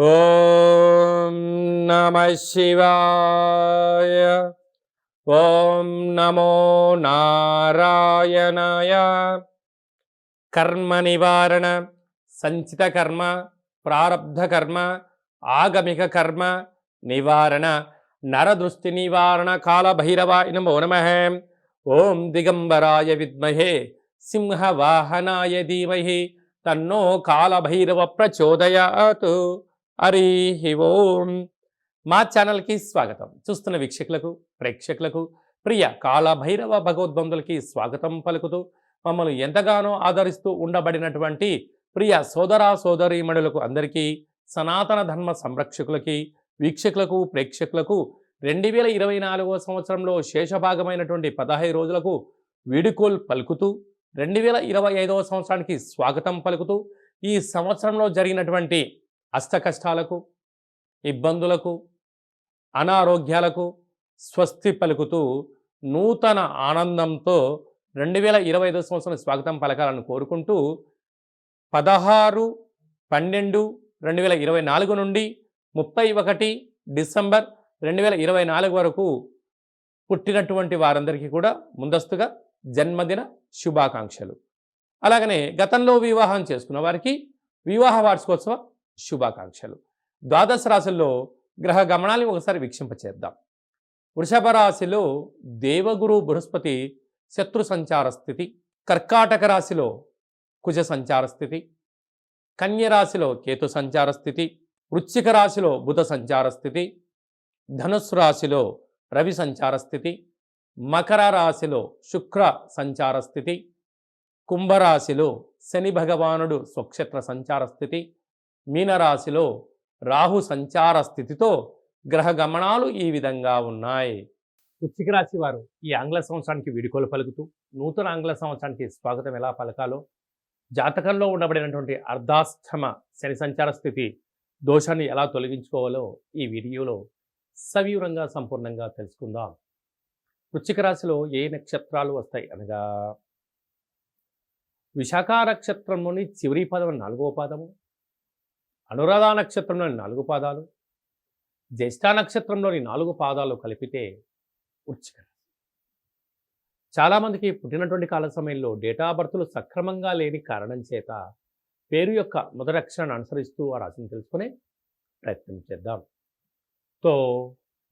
ఓం నమ శివాయ. ఓం నమో నారాయణాయ. కర్మ నివారణ సంచిత కర్మ ప్రారబ్ధ కర్మ ఆగమిక కర్మ నివారణ నరదృష్టి నివారణ కాళభైరవాయ నమో నమ. ఓం దిగంబరాయ విద్మహే సింహవాహనాయ ధీమహి తన్నో కాళభైరవ ప్రచోదయాత్. హరి ఓం. మా ఛానల్కి స్వాగతం. చూస్తున్న వీక్షకులకు ప్రేక్షకులకు ప్రియ కాళభైరవ భగవద్బంధులకి స్వాగతం పలుకుతూ మమ్మల్ని ఎంతగానో ఆదరిస్తూ ఉండబడినటువంటి ప్రియ సోదర సోదరీమణులకు అందరికీ సనాతన ధర్మ సంరక్షకులకి వీక్షకులకు ప్రేక్షకులకు రెండు వేల ఇరవై నాలుగవ సంవత్సరంలో శేషభాగమైనటువంటి పదహైదు రోజులకు వీడుకోల్ పలుకుతూ రెండు వేల ఇరవై ఐదవ సంవత్సరానికి స్వాగతం పలుకుతూ ఈ సంవత్సరంలో జరిగినటువంటి అష్టకష్టాలకు ఇబ్బందులకు అనారోగ్యాలకు స్వస్తి పలుకుతూ నూతన ఆనందంతో రెండు వేల ఇరవై ఐదో సంవత్సరం స్వాగతం పలకాలని కోరుకుంటూ పదహారు పన్నెండు రెండు వేల ఇరవై నాలుగు నుండి ముప్పై ఒకటి డిసెంబర్ రెండు వేల ఇరవై నాలుగు వరకు పుట్టినటువంటి వారందరికీ కూడా ముందస్తుగా జన్మదిన శుభాకాంక్షలు. అలాగనే గతంలో వివాహం చేసుకున్న వారికి వివాహ వార్షికోత్సవ శుభాకాంక్షలు. ద్వాదశ రాశుల్లో గ్రహ గమనాన్ని ఒకసారి వీక్షింపచేద్దాం. వృషభ రాశిలో దేవగురు బృహస్పతి శత్రు సంచార స్థితి కర్కాటక రాశిలో కుజ సంచార స్థితి కన్య రాశిలో కేతు సంచార స్థితి వృశ్చిక రాశిలో బుధ సంచార స్థితి ధనుస్సు రాశిలో రవి సంచార స్థితి మకర రాశిలో శుక్ర సంచార స్థితి కుంభరాశిలో శని భగవానుడు స్వక్షేత్ర సంచార స్థితి మీనరాశిలో రాహు సంచార స్థితితో గ్రహ గమనాలు ఈ విధంగా ఉన్నాయి. వృశ్చిక రాశి వారు ఈ ఆంగ్ల సంవత్సరానికి వీడుకోలు పలుకుతూ నూతన ఆంగ్ల సంవత్సరానికి స్వాగతం ఎలా పలకాలో జాతకంలో ఉండబడినటువంటి అర్ధాష్టమ శని సంచార స్థితి దోషాన్ని ఎలా తొలగించుకోవాలో ఈ వీడియోలో సవివరంగా సంపూర్ణంగా తెలుసుకుందాం. వృశ్చిక రాశిలో ఏ నక్షత్రాలు వస్తాయి అనగా విశాఖ నక్షత్రంలోని చివరి పదం నాలుగవ పాదము అనురాధ నక్షత్రంలోని నాలుగు పాదాలు జ్యేష్ఠ నక్షత్రంలోని నాలుగు పాదాలు కలిపితే వృశ్చిక రాశి. చాలామందికి పుట్టినటువంటి కాల సమయంలో డేటా బర్త్లు సక్రమంగా లేని కారణం చేత పేరు యొక్క మొదటి అక్షరాన్ని అనుసరిస్తూ ఆ రాశిని తెలుసుకునే ప్రయత్నం చేద్దాం తో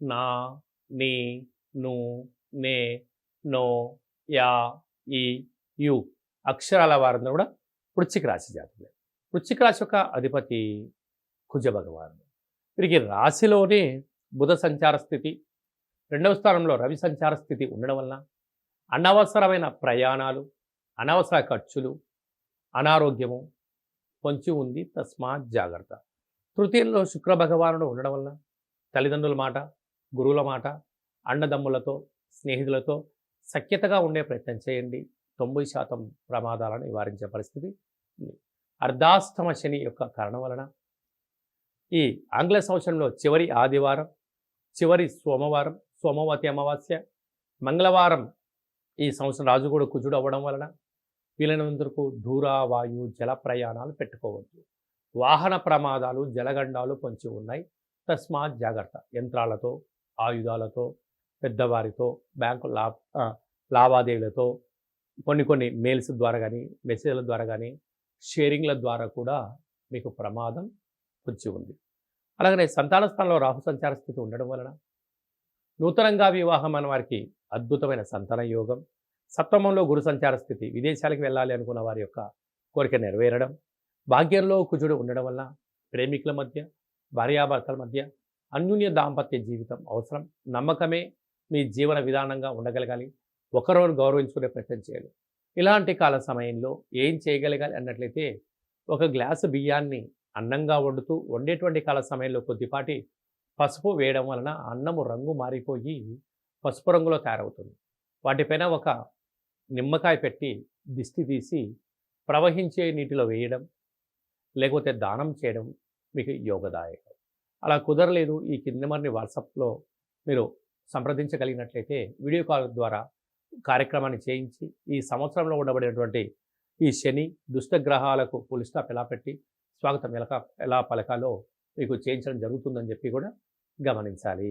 నా నీ ను నే నో యా ఈ యు అక్షరాల వారందరూ కూడా వృచ్చిక రాశి జాతకులే వృశ్చిక రాశి యొక్క అధిపతి కుజ భగవానుడు వీరికి రాశిలోనే బుధ సంచార స్థితి రెండవ స్థానంలో రవి సంచార స్థితి ఉండడం వలన అనవసరమైన ప్రయాణాలు అనవసర ఖర్చులు అనారోగ్యము పొంచి ఉంది. తస్మాత్ జాగ్రత్త. తృతీయంలో శుక్ర భగవానుడు ఉండడం వలన తల్లిదండ్రుల మాట గురువుల మాట అన్నదమ్ములతో స్నేహితులతో సఖ్యతగా ఉండే ప్రయత్నం చేయండి. తొంభై శాతం ప్రమాదాలను నివారించే పరిస్థితి ఉంది. అర్ధాష్టమ శని యొక్క కారణం వలన. ఈ ఆంగ్ల సంవత్సరంలో చివరి ఆదివారం చివరి సోమవారం సోమవతి అమావాస్య మంగళవారం ఈ సంవత్సరం రాజు కూడా కుజుడు అవ్వడం వలన వీలైనందుకు దూర వాయు జల ప్రయాణాలు పెట్టుకోవద్దు వాహన ప్రమాదాలు జలగండాలు పొంచి ఉన్నాయి. తస్మాత్ జాగ్రత్త. యంత్రాలతో ఆయుధాలతో పెద్దవారితో బ్యాంకు లా లావాదేవీలతో కొన్ని కొన్ని మెయిల్స్ ద్వారా కానీ మెసేజ్ల ద్వారా కానీ షేరింగ్ల ద్వారా కూడా మీకు ప్రమాదం పొంచి ఉంది. అలాగనే సంతాన స్థానంలో రాహు సంచార స్థితి ఉండడం వలన నూతనంగా వివాహం అన్న వారికి అద్భుతమైన సంతాన యోగం సప్తమంలో గురు సంచార స్థితి విదేశాలకు వెళ్ళాలి అనుకున్న వారి యొక్క కోరిక నెరవేరడం భాగ్యంలో కుజుడు ఉండడం వల్ల ప్రేమికుల మధ్య భార్యాభర్తల మధ్య అన్యూన్య దాంపత్య జీవితం అవసరం. నమ్మకమే మీ జీవన విధానంగా ఉండగలగాలి. ఒకరోజు గౌరవించుకునే ప్రయత్నం చేయాలి. ఇలాంటి కాల సమయంలో ఏం చేయగలగాలి అన్నట్లయితే ఒక గ్లాసు బియ్యాన్ని అన్నంగా వండుతూ వండేటువంటి కాల సమయంలో కొద్దిపాటి పసుపు వేయడం వలన అన్నము రంగు మారిపోయి పసుపు రంగులో తయారవుతుంది. వాటిపైన ఒక నిమ్మకాయ పెట్టి దిష్టి తీసి ప్రవహించే నీటిలో వేయడం లేకపోతే దానం చేయడం మీకు యోగదాయకం. అలా కుదరలేదు ఈ కింద మరిని వాట్సాప్లో మీరు సంప్రదించగలిగినట్లయితే వీడియో కాల్ ద్వారా కార్యక్రమాన్ని చేయించి ఈ సంవత్సరంలో ఉండబడినటువంటి ఈ శని దుష్టగ్రహాలకు పులి స్టాప్ ఎలా పెట్టి స్వాగతం ఎలా ఎలా పలకాలో మీకు చేయించడం జరుగుతుందని చెప్పి కూడా గమనించాలి.